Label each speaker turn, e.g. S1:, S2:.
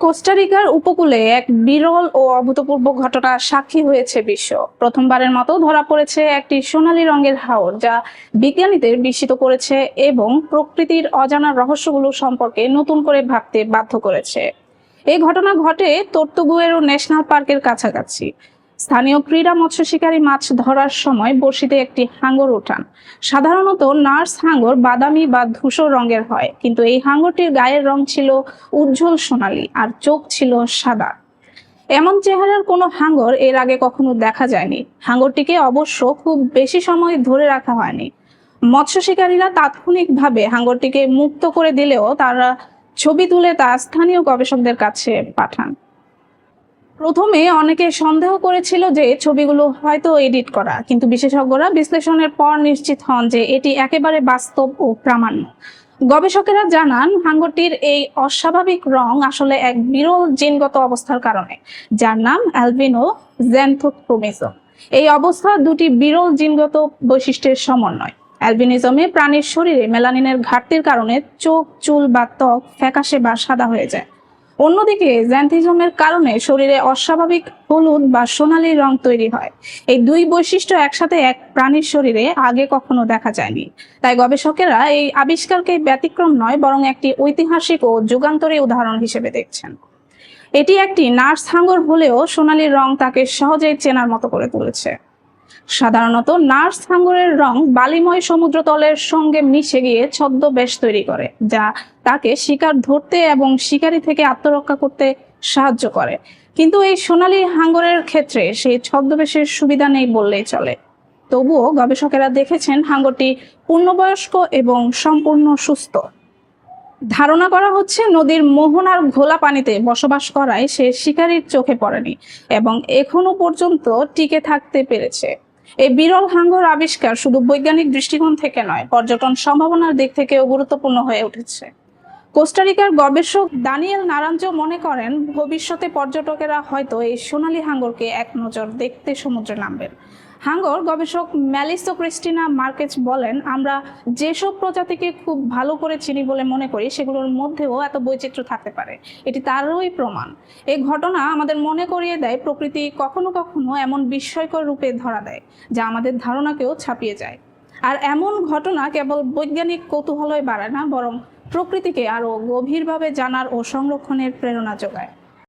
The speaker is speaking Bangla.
S1: কোস্টারিকার উপকূলে এক বিরল ও অভূতপূর্ব ঘটনার সাক্ষী হয়েছে বিশ্ব। প্রথমবারের মতো ধরা পড়েছে একটি সোনালী রঙের হাওর, যা বিজ্ঞানীদের বিস্মিত করেছে এবং প্রকৃতির অজানা রহস্যগুলো সম্পর্কে নতুন করে ভাবতে বাধ্য করেছে। এই ঘটনা ঘটে তোর্তুগুয়েরো ন্যাশনাল পার্কের কাছাকাছি। স্থানীয় ক্রীড়া মৎস্য শিকারী মাছ ধরার সময় বড়শিতে একটি হাঙ্গর ওঠান। সাধারণত নার্স হাঙ্গর বাদামি বা ধূসর রঙের হয়, কিন্তু এই হাঙ্গরটির গায়ের রং ছিল উজ্জ্বল সোনালী আর চোখ ছিল সাদা। এমন চেহারার কোনো হাঙ্গর এর আগে কখনো দেখা যায়নি। হাঙ্গরটিকে অবশ্য খুব বেশি সময় ধরে রাখা হয়নি। মৎস্য শিকারীরা তাৎক্ষণিকভাবে হাঙ্গরটিকে মুক্ত করে দিলেও তারা ছবি তুলে তা স্থানীয় গবেষকদের কাছে পাঠান। প্রথমে অনেকে সন্দেহ করেছিল যে ছবিগুলো হয়তো এডিট করা, কিন্তু বিশেষজ্ঞরা বিশ্লেষণের পর নিশ্চিত হন যে এটি একেবারে বাস্তব ও প্রামাণ্য। গবেষকেরা জানান, হাঙ্গরটির এই অস্বাভাবিক রং আসলে এক বিরল জিনগত অবস্থার কারণে, যার নাম অ্যালবিনো জ্যান্থোক্রোমিজম। এই অবস্থা দুটি বিরল জিনগত বৈশিষ্ট্যের সমন্বয়। অ্যালবিনিজমে প্রাণীর শরীরে মেলানিনের ঘাটতির কারণে চোখ, চুল বা ত্বক ফ্যাকাশে বা সাদা হয়ে যায়। অন্যদিকে জ্যান্থিজমের কারণে শরীরে অস্বাভাবিক হলুদ বা সোনালী রং তৈরি হয়। এই দুই বৈশিষ্ট্য একসাথে এক প্রাণীর শরীরে আগে কখনো দেখা যায়নি। তাই গবেষকেরা এই আবিষ্কারকে ব্যতিক্রম নয়, বরং একটি ঐতিহাসিক ও যুগান্তরী উদাহরণ হিসেবে দেখছেন। এটি একটি নার্স হাঙ্গর হলেও সোনালী রং তাকে সহজেই চেনার মতো করে তুলেছে। সাধারণত নার্স হাঙ্গরের রং বালিময় সমুদ্রতলের সঙ্গে মিশে গিয়ে ছদ্মবেশ তৈরি করে, যা তাকে শিকার ধরতে এবং শিকারি থেকে আত্মরক্ষা করতে সাহায্য করে। কিন্তু এই সোনালী হাঙ্গরের ক্ষেত্রে সেই ছদ্মবেশের সুবিধা নেই বললেই চলে। তবুও গবেষকেরা দেখেছেন হাঙ্গরটি পূর্ণবয়স্ক এবং সম্পূর্ণ সুস্থ। ধারণা করা হচ্ছে নদীর মোহনার ঘোলা পানিতে বসবাস করায় সে শিকারীর চোখে পড়েনি এবং এখনও পর্যন্ত টিকে থাকতে পেরেছে। এই বিরল হাঙ্গর আবিষ্কার শুধু বৈজ্ঞানিক দৃষ্টিকোণ থেকে নয়, পর্যটন সম্ভাবনার দিক থেকেও গুরুত্বপূর্ণ হয়ে উঠেছে। কোস্টারিকার গবেষক দানিয়েল নারাঞ্জ মনে করেন, ভবিষ্যতে পর্যটকেরা হয়তো এই সোনালী হাঙ্গরকে এক নজর দেখতে সমুদ্রে নামবেন। হাঙ্গর গবেষক ম্যালিসো ক্রিস্টিনা মার্কেজ বলেন, আমরা যেসব প্রজাতিকে খুব ভালো করে চিনি বলে মনে করি, সেগুলোর মধ্যেও এত বৈচিত্র্য থাকতে পারে। এটি তারই প্রমাণ। এই ঘটনা আমাদের মনে করিয়ে দেয়, প্রকৃতি কখনো কখনো এমন বিস্ময়কর রূপে ধরা দেয়, যা আমাদের ধারণাকেও ছাপিয়ে যায়। আর এমন ঘটনা কেবল বৈজ্ঞানিক কৌতূহলই বাড়ায় না, বরং প্রকৃতিকে আরও গভীরভাবে জানার ও সংরক্ষণের প্রেরণা যোগায়।